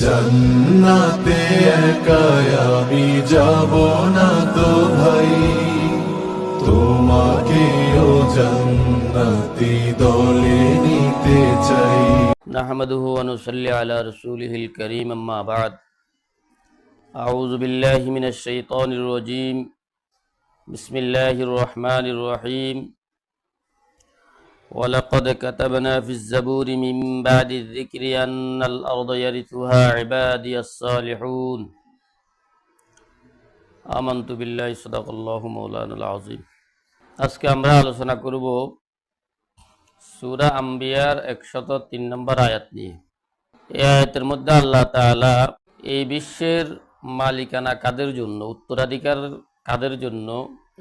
জান্নাতে একাই আমি যাব না তো ভাই তোমাকেও জান্নাতি দলে নিতে চাই نحمده ونصلي على رسوله الكريم أما بعد أعوذ بالله من الشيطان الرجيم بسم الله الرحمن الرحيم ولقد كتبنا في الزبور من بعد الذكر أن الأرض يرثها عبادي الصالحون آمنت بالله صدق الله مولانا العظيم আজকে আমরা আলোচনা করব সুরা আম্বিয়ার একশত তিন নম্বর আয়াত নিয়ে এই আয়াতের মধ্যে আল্লাহ তাআলা এই বিশ্বের মালিকানা কাদের জন্য উত্তরাধিকার কাদের জন্য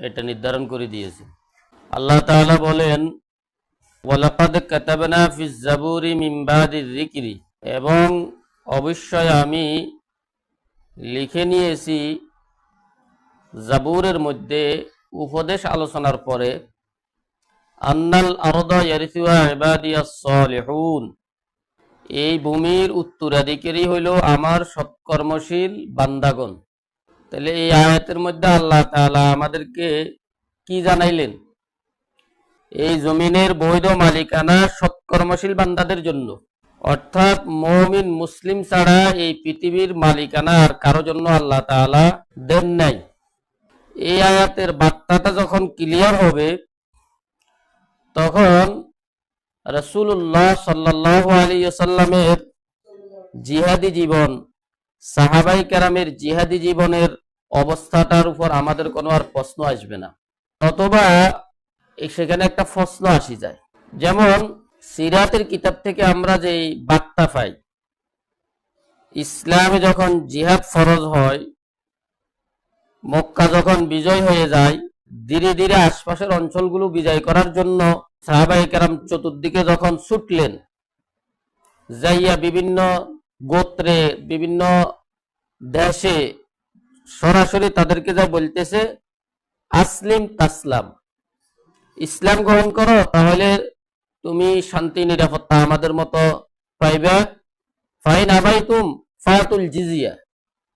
এটা নির্ধারণ করে দিয়েছে আল্লাহ তাআলা বলেন জাবুরি যিকরি। এবং অবশ্যই আমি লিখে নিয়েছি জাবুরের মধ্যে উপদেশ আলোচনার পরে, আন্নাল এই ভূমির উত্তরাধিকারী হইল আমার সৎকর্মশীল বান্দাগণ। তাহলে এই আয়াতের মধ্যে আল্লাহ তাআলা আমাদেরকে কি জানাইলেন? এই জমিনের বৈধ মালিকানা সৎকর্মশীল বান্দাদের জন্য। অর্থাৎ মমিন, মুসলিম ছাড়া এই পৃথিবীর মালিকানা আর কারও জন্য আল্লাহ তাআলা দেন নাই। এই আয়াতের বার্তাটা যখন ক্লিয়ার হবে, তখন রসুল্লাহ সাল্লাহ আলী সাল্লামের জিহাদি জীবন, সাহাবাই কেরামের জিহাদি জীবনের অবস্থাটার উপর আমাদের কোনো আর প্রশ্ন আসবে না। অথবা সেখানে একটা প্রশ্ন আসি যায়। যেমন সিরাতের কিতাব থেকে আমরা যে বার্তা পাই, ইসলামে যখন জিহাদ ফরজ হয়, মক্কা যখন বিজয় হয়ে যায়, ধীরে ধীরে আশপাশের অঞ্চলগুলো বিজয় করার জন্য সাহাবাই কেরাম চতুর্দিকে যখন ছুটলেন, যাইয়া বিভিন্ন গোত্রে, বিভিন্ন দেশে সরাসরি তাদেরকে যা বলতেছে, আসলিম তাসলাম। ইসলাম গ্রহণ করো, তাহলে তুমি শান্তি, নিরাপত্তা আমাদের মতো পাইবে। ফাইন আবাই তুম ফায়াতুল জিজিয়া।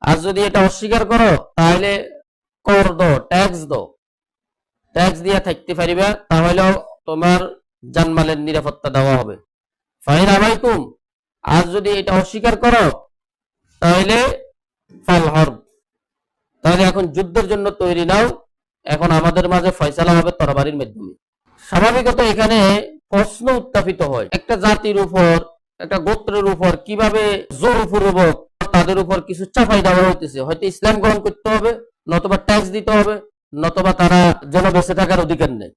আর যদি এটা অস্বীকার করো, তাহলে কর দো ট্যাক্স দো ট্যাক্স দিয়ে থাকতে পারিবে, তাহলেও তোমার জানমালের নিরাপত্তা দেওয়া হবে। ফাইন আবাই তুম আর যদি এটা অস্বীকার করো, তাহলে ফাল হরব। তাহলে এখন যুদ্ধের জন্য তৈরি নাও। এখন আমাদের মাঝে ফয়সালা হবে তরবারির মাধ্যমে। স্বাভাবিকত এখানে প্রশ্ন উত্থাপিত হয়। একটা জাতির উপর, একটা গোত্রের উপর কীভাবে জোরপূর্বক তাদের উপর কিছু চাপাই দেওয়া হইতেছে? হয়তো ইসলাম গ্রহণ করতে হবে, নতবা ট্যাক্স দিতে হবে, নতবা তারা যেন বেঁচে থাকার অধিকার নেই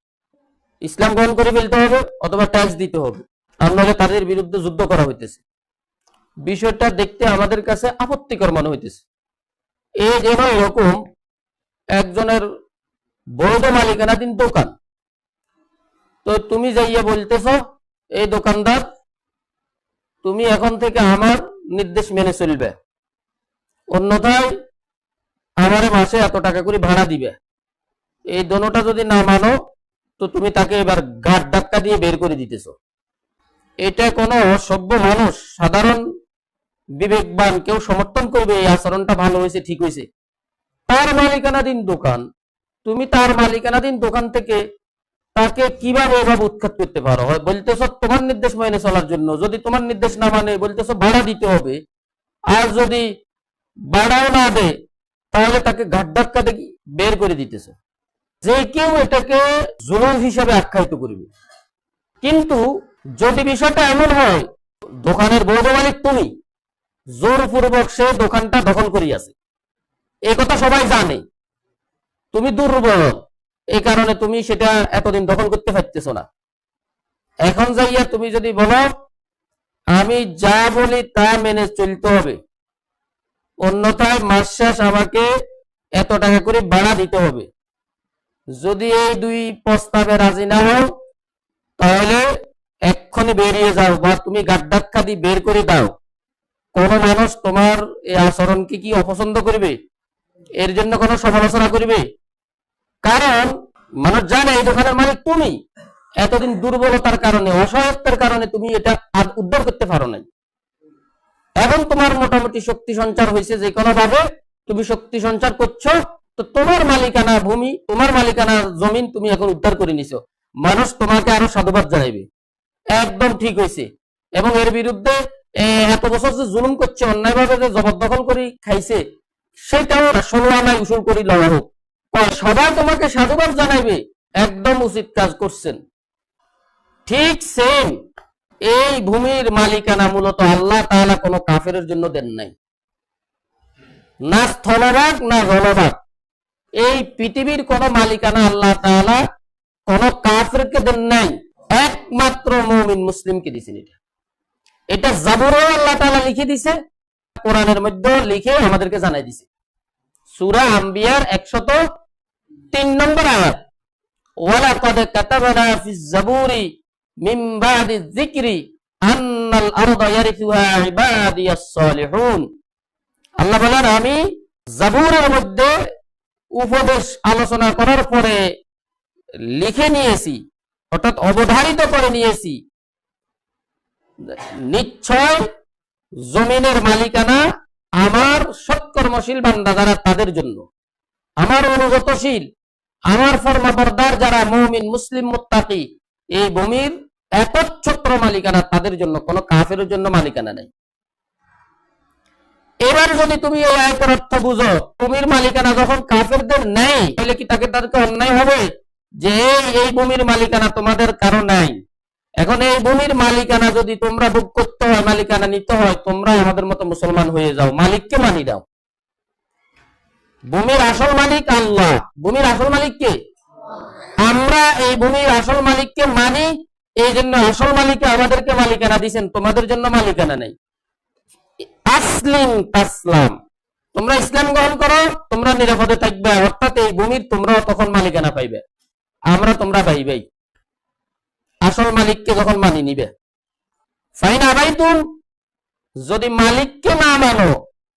ইসলাম গ্রহণ করে ফেলতে হবে, অথবা ট্যাক্স দিতে হবে। নাহলে তাদের বিরুদ্ধে যুদ্ধ করা হইতেছে। বিষয়টা দেখতে আমাদের কাছে আপত্তিকর মনে হইতেছে। এই যেন এরকম একজনের বৈধ মালিকানাধীন দোকান। তো তুমি যাইয়া বলতেছ, এই দোকানদার, তুমি এখন থেকে আমার নির্দেশ মেনে চলবে। অন্যথায় আমার মাসে এত টাকা করে ভাড়া দিবে। এই দোনোটা যদি না মানো, তো তুমি তাকে এবার ঘাট ধাক্কা দিয়ে বের করে দিতেছ। এটা কোনো সভ্য মানুষ, সাধারণ বিবেকবান কেউ সমর্থন করবে, এই আচরণটা ভালো হয়েছে, ঠিক হয়েছে। তার মালিকানাধীন দোকান। তুমি তার মালিকানাধীন দোকান থেকে তাকে কীভাবে এভাবে উৎখাত করতে পারো? বলতেছ তোমার নির্দেশ মেনে চলার জন্য। যদি তোমার নির্দেশ না মানে বলতেছ ভাড়া দিতে হবে, আর যদি ভাড়াও না দেয় তাহলে তাকে ঘাট ধাক্কা দেখি বের করে দিতেছ। যে কেউ এটাকে জুলুম হিসাবে আখ্যায়িত করবে। কিন্তু যদি বিষয়টা এমন হয়, দোকানের বৈধ মালিক তুমি, জোরপূর্বক সে দোকানটা দখল করিয়াছে। এই কথা সবাই জানে। তুমি দুর্বল। এই কারণে তুমি সেটা এতদিন দখল করতে পারতেছ না। এখন যাইয়া তুমি যদি বলো, আমি যা বলি তা মেনে চলতে হবে। অন্যথায় মাস শেষ আমাকে এত টাকা করে ভাড়া দিতে হবে। যদি এই দুই প্রস্তাবে রাজি না হও, তাহলে এক্ষুনি বেরিয়ে যাও বা তুমি গাড্ডাক্কা দিয়ে বের করে দাও। কোন মানুষ তোমার এই আচরণকে কি অপছন্দ করবে? এর জন্য কোনো সমালোচনা করবে? কারণ মানুষ জানে এই দোকানের মালিক তুমি। এতদিন দুর্বলতার কারণে, অসহায়ত্বের কারণে তুমি এটা আর উদ্ধার করতে পারো নাই। এখন তোমার মোটামুটি শক্তি সঞ্চার হয়েছে যে কোনো ভাবে। তুমি শক্তি সঞ্চার করছ, তো তোমার মালিকানা ভূমি, তোমার মালিকানা জমিন তুমি এখন উদ্ধার করে নিছো। মানুষ তোমাকে আরও সাধুবাদ জানাইবে। একদম ঠিক হয়েছে। এবং এর বিরুদ্ধে এত বছর যে জুলুম করছে অন্যায় অন্যায়ভাবে যে জবরদখল করে খাইছে, সেটাও ষোলো আনায় উসুল করি লওয়া হোক। সবাই তোমাকে সাধুবাদ জানাইবে, একদম উচিত কাজ করছেন। ঠিক সেম এই ভূমির মালিকানা মূলত আল্লাহ তাআলা কোনো কাফের জন্য দেন নাই। না স্থলভাগ, না জলভাগ এই পৃথিবীর কোন মালিকানা আল্লাহ তাআলা কোন কাফেরকে দেন নাই, একমাত্র মুমিন মুসলিমকে দিয়েছেন এটা। এটা জাবুরও আল্লাহ তাআলা লিখে দিছে, কোরআনের মধ্যে লিখে আমাদেরকে জানাই দিছে। সুরা আম্বিয়ার 103 নম্বর আয়াত, ওয়ালাকাদ কাতাবনা ফিজ জাবুরি মিন বাদি যিকরি আন্নাল আরদা ইয়ারিথুহা ইবাদিয়াস সালিহুন। আল্লাহ বলেন, আমি জাবুরের মধ্যে উপদেশ আলোচনা করার পরে লিখে নিয়েছি, অর্থাৎ অবধারিত করে নিয়েছি। নিশ্চয় জমিনের মালিকানা আমার সৎকর্মশীল বান্দা যারা তাদের জন্য। আমার অনুগতশীল আমার ফরমাবরদার যারা মৌমিন, মুসলিম, মুত্তাকি, এই ভূমির একচ্ছত্র মালিকানা তাদের জন্য, কোনো কাফের জন্য মালিকানা নেই। এবার যদি তুমি এই আয়তের অর্থ বুঝো, ভূমির মালিকানা যখন কাফেরদের নেই, তাহলে কি তাকে তাদেরকে অন্যায় হবে? যে এই- ভূমির মালিকানা তোমাদের কারও নাই। এখন এই ভূমির মালিকানা যদি তোমরা ভোগ করতে হয়, মালিকানা নিতে হয় তোমরা আমাদের মতো মুসলমান হয়ে যাও। মালিককে মানি দাও। ভূমির আসল মালিক আল্লাহ। ভূমির আসল মালিক কে? আমরা এই ভূমির আসল মালিককে মানি এই জন্য আসল মালিকে আমাদেরকে মালিকানা দিছেন। তোমাদের জন্য মালিকানা নেই। তোমরা ইসলাম গ্রহণ করো, তোমরা নিরাপদে থাকবে। অর্থাৎ এই ভূমির তোমরা তখন মালিকানা পাইবে। আমরা তোমরা পাইবেই। আসল মালিককে যখন মানি নিবে। ফাইন আবাইতুম যদি মালিককে না মানো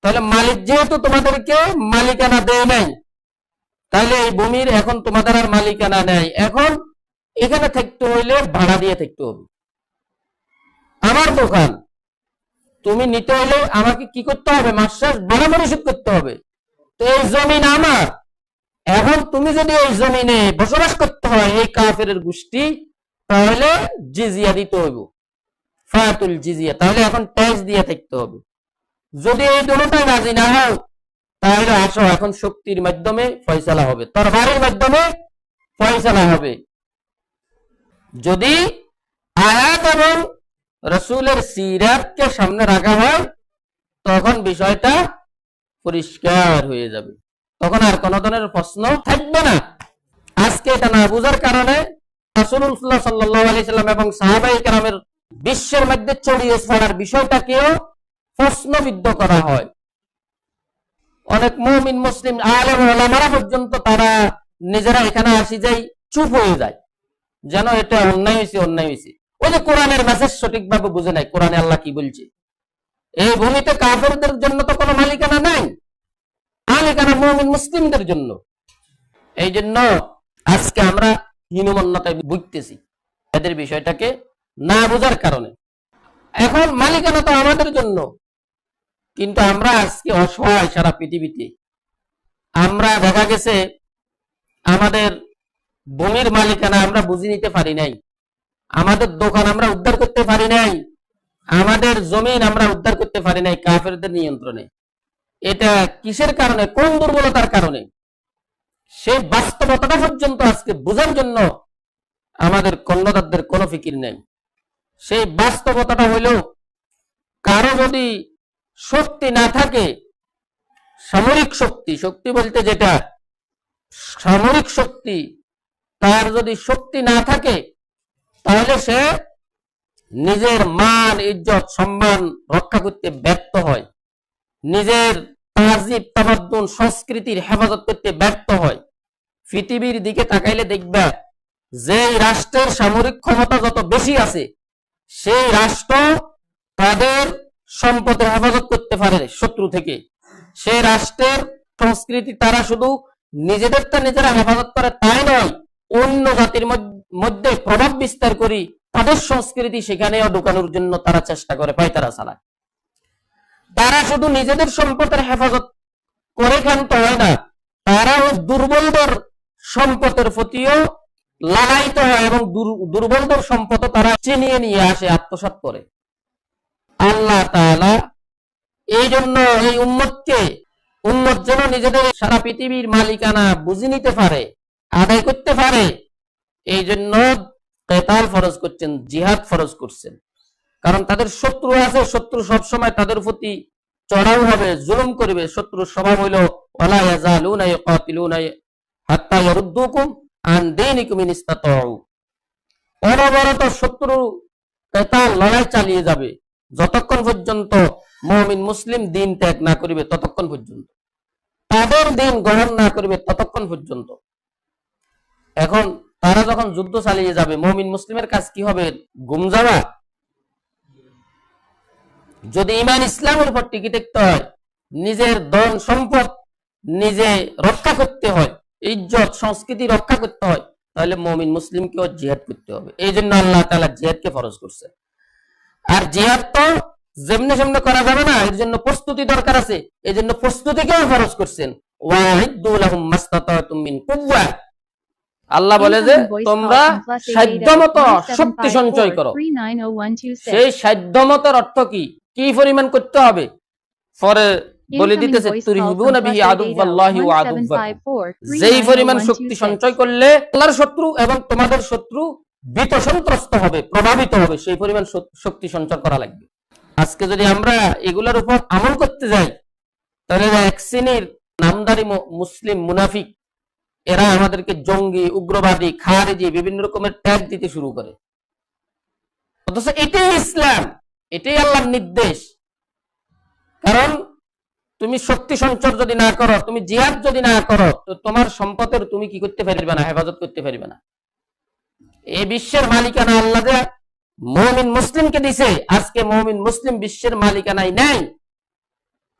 তাহলে মালিক যেহেতু তোমাদেরকে মালিকানা দেয় নাই, তাহলে এই ভূমির এখন তোমাদের আর মালিকানা নেই। এখন এখানে থাকতে হইলে ভাড়া দিয়ে থাকতে হবে। আমার দোকান, তুমি নিতে হলে আমাকে কি করতে হবে? মাস শেষ ভাড়া পরিশোধ করতে হবে। তো এই জমিন আমার। এখন তুমি যদি এই জমিনে বসবাস করতে হয়, এই কাফের গোষ্ঠী, তাহলে জিজিয়া দিতে হইব। ফায়াতুল জিজিয়া, তাহলে এখন ট্যাক্স দিয়ে থাকতে হবে। যদি এই দুটোটাই রাজি না হয়, তাহলে আসো, এখন শক্তির মাধ্যমে ফয়সালা হবে, তরবারের মাধ্যমে ফয়সালা হবে। যদি আয়াত এবং রসুলের সিরাতকে সামনে রাখা হয়, তখন বিষয়টা পরিষ্কার হয়ে যাবে। তখন আর কোন ধরনের প্রশ্ন থাকবে না। আজকে এটা না বুঝার কারণে রাসূলুল্লাহ সাল্লাল্লাহু আলাইহি সাল্লাম এবং সাহাবাই কেরামের বিশ্বের মধ্যে ছড়িয়ে ছড়ার বিষয়টাকেও প্রশ্নবিদ্ধ করা হয়। অনেক মুমিন, মুসলিম, আলেম, ওলামারা পর্যন্ত তারা নিজেরা এখানে আসি যাই, চুপ হয়ে যায়। যেন এটা অন্যায় হয়েছে অন্যায় হয়েছে। ওই যে কোরআনের মেসেজ সঠিকভাবে বুঝে নাই, কোরআনে আল্লাহ কি বলছে? এই ভূমিতে কাফেরদের জন্য তো কোনো মালিকানা নাই, মালিকানা মুমিন, মুসলিমদের জন্য। এই জন্য আজকে আমরা হীনমন্যতায় বুঝতেছি এদের বিষয়টাকে না বোঝার কারণে। এখন মালিকানা তো আমাদের জন্য কিন্তু আমরা আজকে অসহায় সারা পৃথিবীতে। আমরা দেখা গেছে আমাদের ভূমির মালিকানা আমরা বুঝে নিতে পারি নাই। আমাদের দোকান আমরা উদ্ধার করতে পারি নাই। আমাদের জমিন আমরা উদ্ধার করতে পারি নাই কাফেরদের নিয়ন্ত্রণে। এটা কিসের কারণে? কোন দুর্বলতার কারণে? সেই বাস্তবতাটা পর্যন্ত আজকে বোঝার জন্য আমাদের কন্যদারদের কোনো ফিকির নেই। সেই বাস্তবতাটা হইল, কারও যদি শক্তি না থাকে, সামরিক শক্তি শক্তি বলতে যেটা, সামরিক শক্তি, তার যদি শক্তি না থাকে, তাহলে সে নিজের মান, ইজ্জত, সম্মান রক্ষা করতে ব্যর্থ হয়। নিজের তাজিব, তামাদ্দুন, সংস্কৃতির হেফাজত করতে ব্যর্থ হয়। পৃথিবীর দিকে তাকাইলে দেখবা যে রাষ্ট্রের সামরিক ক্ষমতা যত বেশি আছে, সেই রাষ্ট্র তাদের সম্পদের হেফাজত করতে পারে শত্রু থেকে। সেই রাষ্ট্রের সংস্কৃতি তারা শুধু নিজেদেরটা নিজেরা হেফাজত করে তাই নয়, অন্য জাতির মধ্যে প্রভাব বিস্তার করি তাদের সংস্কৃতি সেখানেও ঢুকানোর জন্য তারা চেষ্টা করে পায় তারা চালায় তারা শুধু নিজেদের সম্পদের হেফাজত করে ক্ষান্ত হয় না তারা ওই দুর্বলদের সম্পদের প্রতিও লাগাইতে হয় এবং দুর- দুর্বলদের সম্পদ তারা চিনিয়ে নিয়ে আসে, আত্মসাৎ করে। আল্লাহ এই জন্য এই উম্মতকে, উম্মত যেন নিজেদের সারা পৃথিবীর মালিকানা বুঝে নিতে পারে, আদায় করতে পারে এই জন্য কেতাল ফরজ করছেন, জিহাদ ফরজ করছেন। কারণ তাদের শত্রু আছে, শত্রু সবসময় তাদের প্রতি চড়াও হবে, জুলুম করবে শত্রুর স্বভাব হইল অনবরত শত্রু কেতাল লড়াই চালিয়ে যাবে। যতক্ষণ পর্যন্ত মুমিন মুসলিম দিন ত্যাগ না করিবে, ততক্ষণ পর্যন্ত। তাদের দিন গ্রহণ না করিবে, ততক্ষণ পর্যন্ত। এখন তারা যখন যুদ্ধ চালিয়ে যাবে, মুমিন মুসলিমের কাজ কি হবে? গুম যাওয়া। যদি ইমান ইসলামের উপর টিকে থাকতে হয়, নিজের ধন সম্পদ নিজে রক্ষা করতে হয়, ইজ্জত, সংস্কৃতি রক্ষা করতে হয়, তাহলে মমিন মুসলিমকেও জিহাদ করতে হবে। এই জন্য আল্লাহ তালা জিহাদকে ফরজ করছে। আর জিহাদ তো যেমনে সেমনে করা যাবে না এর জন্য প্রস্তুতি দরকার আছে। এই জন্য প্রস্তুতিকেও করছেন। লাহুম মাস্তাতাতুম মিন কুওয়া। আল্লাহ বলে যে তোমরা সাধ্যমতো শক্তি সঞ্চয় করো। সেই সাধ্যমতের অর্থ কি? কি পরিমাণ করতে হবে? পরে বলে দিতেছে আদুব্বাকুম যেই পরিমাণ শক্তি সঞ্চয় করলে আল্লাহর শত্রু এবং তোমাদের শত্রু ভীত সন্ত্রস্ত হবে, প্রভাবিত হবে, সেই পরিমাণ শক্তি সঞ্চয় করা লাগবে। আজকে যদি আমরা এগুলোর উপর আমল করতে যাই, তাহলে এক শ্রেণির নামদারি মুসলিম মুনাফিক, এরা আমাদেরকে জঙ্গি, উগ্রবাদী, খারেজি, বিভিন্ন রকমের ট্যাগ দিতে শুরু করে। অথচ এটাই ইসলাম, এটাই আল্লাহর নির্দেশ। কারণ তুমি শক্তি সঞ্চয় যদি না করো, তুমি জিহাদ যদি না করো, তো তোমার সম্পদের তুমি কি করতে পারবে না, হেফাজত করতে পারবে না। এই বিশ্বের মালিকানা আল্লাহ যে মমিন মুসলিমকে দিছে। আজকে মমিন মুসলিম বিশ্বের মালিকানাই নাই।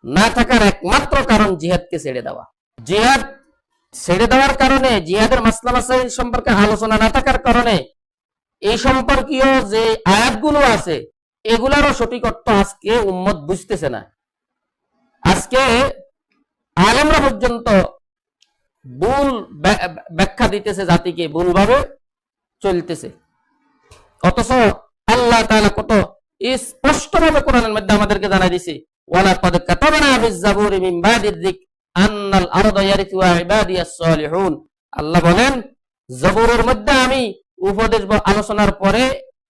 না থাকার একমাত্র কারণ জিহাদকে ছেড়ে দেওয়া। জিহাদ ছেড়ে দেওয়ার কারণে, জিহাদের মাসলা মাসাইল সম্পর্কে আলোচনা না থাকার কারণে, এই সম্পর্কীয় যে আয়াতগুলো আছে, এগুলারও সঠিক অর্থ আজকে উম্মত বুঝতেছে না। আজকে আলেমরা পর্যন্ত ভুল ব্যাখ্যা দিতেছে জাতিকে ভুলভাবে। চলতেছে। অথচ আল্লাহ তাআলা কত স্পষ্টভাবে কোরআনের মধ্যে আমাদেরকে জানাই দিছে আমি উপদেশ আলোচনার পরে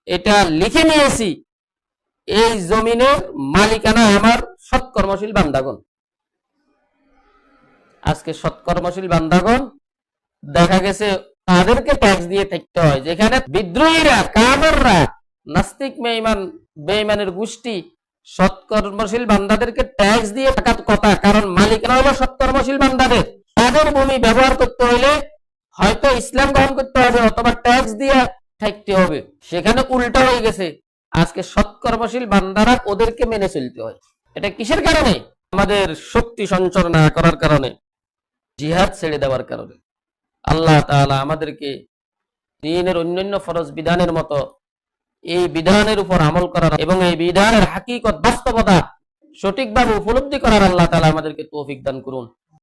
এটা লিখে নিয়েছি, এই জমিনের মালিকানা আমার সৎকর্মশীল বান্দাগণ। আজকে সৎকর্মশীল বান্দাগণ, দেখা গেছে তাদেরকে ট্যাক্স দিয়ে থাকতে হয়। যেখানে বিদ্রোহীরা কামররা নাস্তিক বেঈমান, বেঈমানের গোষ্ঠী, সৎকর্মশীল বান্দাদেরকে ট্যাক্স দিয়ে থাকার কথা কারণ মালিকানা হলো সৎকর্মশীল বান্দাদের। তাদের ভূমি ব্যবহার করতে হলে হয়তো ইসলাম গ্রহণ করতে হবে অথবা ট্যাক্স দিয়ে থাকতে হবে। সেখানে উল্টা হয়ে গেছে। আজকে সৎকর্মশীল বান্দারা ওদেরকে মেনে চলতে হয়। এটা কিসের কারণে? আমাদের শক্তি সঞ্চয় না করার কারণে। জিহাদ ছেড়ে দেওয়ার কারণে। আল্লাহ তালা আমাদেরকে দিনের অন্যান্য ফরজ বিধানের মতো এই বিধানের উপর আমল করার এবং এই বিধানের হাকিকত বাস্তবতা সঠিকভাবে উপলব্ধি করার আল্লাহ তালা আমাদেরকে তৌফিক দান করুন।